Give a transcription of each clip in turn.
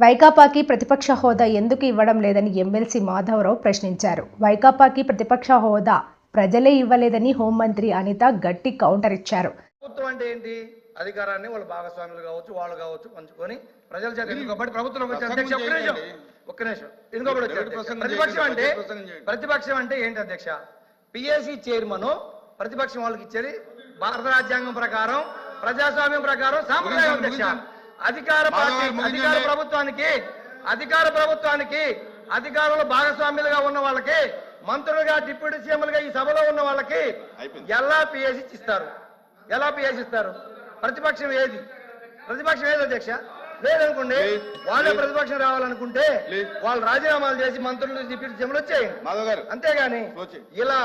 వైకాపాకి ప్రతిపక్ష హోదా ఎందుకు ఇవ్వడం లేదని ఎమ్మెల్సీ మాధవరావు ప్రశ్నించారు. వైకాపాకి ప్రతిపక్ష హోదా ప్రజలే ఇవ్వలేదని హోంమంత్రి అనిత గట్టి కౌంటర్ ఇచ్చారు. ప్రభుత్వం అంటే ఏంటి? అధికారాన్ని వాళ్ళ భాగస్వాములు కావచ్చు వాళ్ళు కావచ్చు పంచుకొని ప్రజల చేత ఎన్నుకోబడి ప్రభుత్వంలోకి వచ్చే అధ్యక్ష ఒక్క నిమిషం ఒక్క నిమిషం. ప్రసంగం ప్రతిపక్షం అంటే. ప్రతిపక్షం అంటే ఏంటి అధ్యక్ష? పిఎస్సి చైర్మన్ ప్రతిపక్షం వాళ్ళకి ఇచ్చేది భారత రాజ్యాంగం ప్రకారం ప్రజాస్వామ్యం ప్రకారం సాంప్రదాయం అధ్యక్ష. అధికార పార్టీ. అధికార ప్రభుత్వానికి అధికార ప్రభుత్వానికి అధికారంలో భాగస్వామ్యులుగా ఉన్న వాళ్ళకి మంత్రులుగా డిప్యూటీ సీఎంలుగా ఈ సభలో ఉన్న వాళ్ళకి. ఎలా పిఎస్సి ఇస్తారు ఎలా పిఎస్సి ఇస్తారు ప్రతిపక్షం ఏది ప్రతిపక్షం ఏది అధ్యక్ష లేదనుకోండి లేదు. వాళ్ళే. ప్రతిపక్షం రావాలనుకుంటే. వాళ్ళు రాజీనామాలు చేసి మంత్రులు డిప్యూటీ సీఎంలు వచ్చేయండి అంతేగాని. ఇలా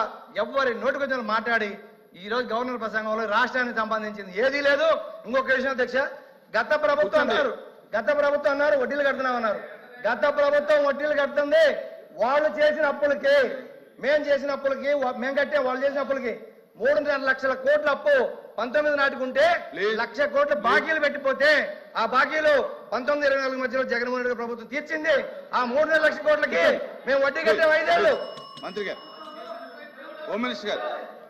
ఎవ్వరి నోటికొచ్చిన మాట్లాడి ఈ రోజు గవర్నర్ ప్రసంగంలో రాష్ట్రానికి సంబంధించింది ఏదీ లేదు ఇంకొక విషయం అధ్యక్ష గత ప్రభుత్వం. అన్నారు. గత ప్రభుత్వం అన్నారు వడ్డీలు కడుతున్నామన్నారు గత ప్రభుత్వం వడ్డీలు కడుతుంది. వాళ్ళు చేసిన అప్పులకి మేం చేసిన అప్పులకి వా- మేం కట్టే వాళ్ళు చేసిన అప్పులకి మూడున్నర లక్షల కోట్ల అప్పు పంతొమ్మిది నాటికి ఉంటే లేదు. లక్ష కోట్ల బాకీలు పెట్టిపోతే ఆ బాకీలు పంతొమ్మిది ఇరవై నాలుగు మధ్యలో జగన్మోహన్ రెడ్డి ప్రభుత్వం తీర్చింది. ఆ మూడున్నర లక్షల కోట్లకి మేము వడ్డీ కట్టాం ఐదేళ్ళు. మంత్రి గారు హోమ్ మినిస్టర్ గారు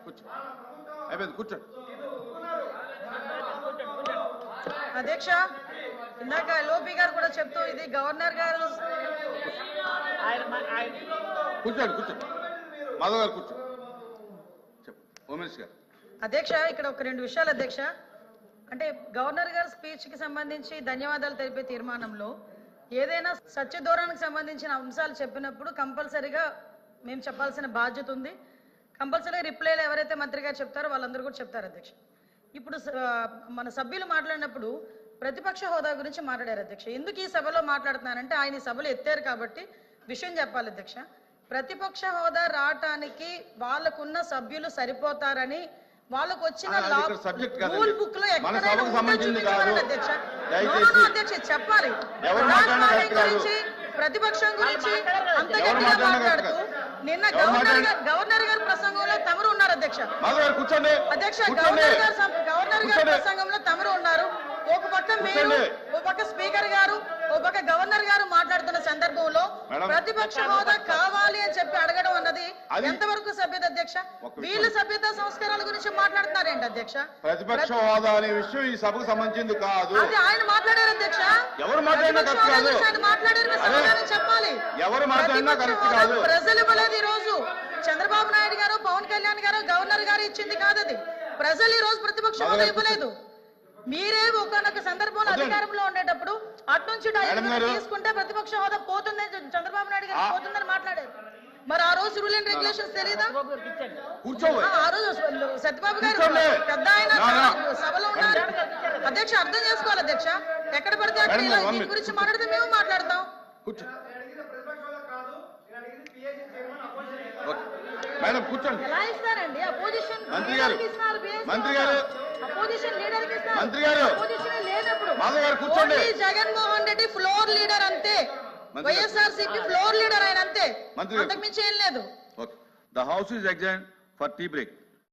కూర్చో. అయిపోయింది కూర్చోండి. అధ్యక్ష ఇందాక లోపి గారు కూడా చెప్తూ ఇది గవర్నర్ గారు కూర్చోండి కూర్చోండి. మాధవ్ గారు కూర్చో అధ్యక్ష ఇక్కడ ఒక రెండు విషయాలు అధ్యక్ష. అంటే గవర్నర్ గారి స్పీచ్కి సంబంధించి ధన్యవాదాలు తెలిపే తీర్మానంలో ఏదైనా సత్యధోరణికి సంబంధించిన అంశాలు చెప్పినప్పుడు కంపల్సరీగా మేము చెప్పాల్సిన బాధ్యత ఉంది. కంపల్సరీగా రిప్లైలు ఎవరైతే మంత్రి గారు చెప్తారో వాళ్ళందరూ కూడా చెప్తారు అధ్యక్ష. ఇప్పుడు మన సభ్యులు మాట్లాడినప్పుడు ప్రతిపక్ష హోదా గురించి మాట్లాడారు అధ్యక్ష. ఎందుకు ఈ సభలో మాట్లాడుతున్నానంటే ఆయన ఈ సభలో ఎత్తారు కాబట్టి విషయం చెప్పాలి అధ్యక్ష. ప్రతిపక్ష హోదా రావటానికి వాళ్ళకున్న సభ్యులు సరిపోతారని వాళ్ళకు వచ్చిన. రూల్ బుక్లో. అధ్యక్ష. అధ్యక్ష చెప్పాలి. ప్రతిపక్షం గురించి అంత ఎవరు గట్టిగా మాట్లాడినా మాట్లాడుతూ నిన్న గవర్నర్ గవర్నర్ గారి ప్రసంగంలో తమరు ఉన్నారు అధ్యక్ష కూర్చోండి అధ్యక్ష గవర్నర్ గారు గవర్నర్ గారి. ప్రసంగంలో తమరు ఉన్నారు ఒక పక్క మీరు. ఒక పక్క స్పీకర్ గారు ఒక పక్క గవర్నర్ గారు మాట్లాడుతున్న సందర్భంలో. ప్రతిపక్ష హోదా కావాలి అని చెప్పి అడగడం అన్నది అది- ఎంతవరకు సభ్యత అధ్యక్ష. వీళ్ళు సభ్యత సంస్కారాల గురించి మాట్లాడుతున్నారేంటి అధ్యక్ష ప్రతిపక్ష హోదా అనే విషయం ఈ సభకు సంబంధించింది కాదు అది ఆయన మాట్లాడారు అధ్యక్ష ఎవరు మాట్లాడినా కరెక్ట్ కాదు. ఎవరు మాట్లాడినా కరెక్ట్ కాదు. ప్రజలు ఇవ్వలేదు ఈ రోజు చంద్రబాబు నాయుడు గారు పవన్ కళ్యాణ్ గారు గవర్నర్ గారు ఇచ్చింది కాదు అది ప్రజలు ఈ రోజు ప్రతిపక్ష ఇవ్వలేదు మీరే ఒకనొక సందర్భంలో. అధికారంలో ఉండేటప్పుడు అటు నుంచి ఇటు ఐదు మేడం మంది గారు. తీసుకుంటే ప్రతిపక్ష హోదా పోతుందని చంద్రబాబు నాయుడు గారు. పోతుందని మాట్లాడారు మరి ఆ రోజు రూల్ అండ్ రెగ్యులేషన్స్ తెలియదా ఆ రోజు సత్యబాబు గారు. పెద్ద ఆయన. సభలో ఉన్నారు అధ్యక్ష అర్థం చేసుకోవాలి అధ్యక్ష ఎక్కడ పడితే అక్కడ ఇలా దీని. గురించి మాట్లాడితే మేము మాట్లాడతాం కూర్చో. మేడం కూర్చోండి ఎలా ఇస్తారండి అపోజిషన్ మంత్రి గారు. ఇస్తున్నారు మంత్రి గారు. అపోజిషన్ లీడర్కి ఇస్తున్నారు మంత్రి గారు. అపోజిషన్ లేనప్పుడు మాధవ్ గారు కూర్చోండి. జగన్మోహన్ రెడ్డి ఫ్లోర్ లీడర్ అంతే మంత్రి గారు. వైఎస్ఆర్సీపీ ఫ్లోర్ లీడర్ ఆయన అంతే మంత్రి. అంతకు మించి ఏం లేదు okay the house is exam for tea break